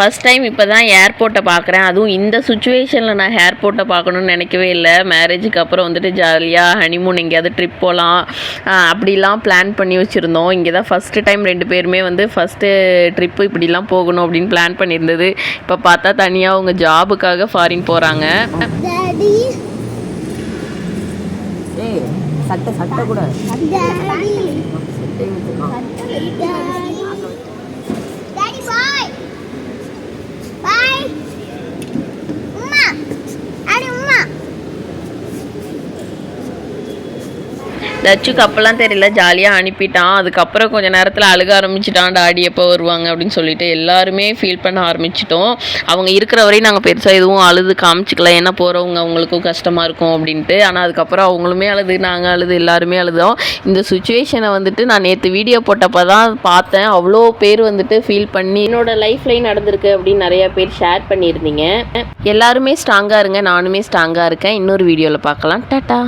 First time இப்போ தான் ஏர்போர்ட்டை பார்க்குறேன் அதுவும் இந்த சுச்சுவேஷனில் நான் ஏர்போர்ட்டை பார்க்கணுன்னு நினைக்கவே இல்லை. மேரேஜுக்கு அப்புறம் வந்துட்டு ஜாலியாக ஹனிமூன் எங்கேயாவது ட்ரிப் போகலாம் அப்படிலாம் பிளான் பண்ணி வச்சுருந்தோம். இங்கே தான் ஃபஸ்ட்டு டைம் ரெண்டு பேருமே வந்து ஃபஸ்ட்டு ட்ரிப்பு இப்படிலாம் போகணும் அப்படின்னு பிளான் பண்ணியிருந்தது. இப்போ பார்த்தா தனியாக அவங்க ஜாபுக்காக ஃபாரின் போகிறாங்க சட்டை சட்டை கூட டாடி சட்டை வச்சுக்கலாம் டாடி டாடி பாய் பாய் உம்மா டாடி உம்மா தச்சுக்கு அப்போல்லாம் தெரியல ஜாலியாக அனுப்பிட்டான். அதுக்கப்புறம் கொஞ்சம் நேரத்தில் அழுக ஆரம்பிச்சிட்டான் டாடி எப்போ வருவாங்க? அப்படின்னு சொல்லிட்டு எல்லாருமே ஃபீல் பண்ண ஆரம்பிச்சிட்டோம். அவங்க இருக்கிற வரையும் நாங்கள் பெருசாக எதுவும் அழுது காமிச்சிக்கல ஏன்னா போகிறவங்க அவங்களுக்கும் கஷ்டமாக இருக்கும் அப்படின்ட்டு. ஆனால் அதுக்கப்புறம் அவங்களுமே அழுது நாங்கள் அழுது எல்லாருமே அழுதோம். இந்த சுச்சுவேஷனை வந்துட்டு நான் நேற்று வீடியோ போட்டப்போ தான் பார்த்தேன். அவ்வளோ பேர் வந்துட்டு ஃபீல் பண்ணி என்னோட லைஃப்லேயும் நடந்திருக்கு அப்படின்னு நிறைய பேர் ஷேர் பண்ணியிருந்தீங்க. எல்லாருமே ஸ்ட்ராங்காக இருங்க நானுமே ஸ்ட்ராங்காக இருக்கேன். இன்னொரு வீடியோவில் பார்க்கலாம். டாட்டா!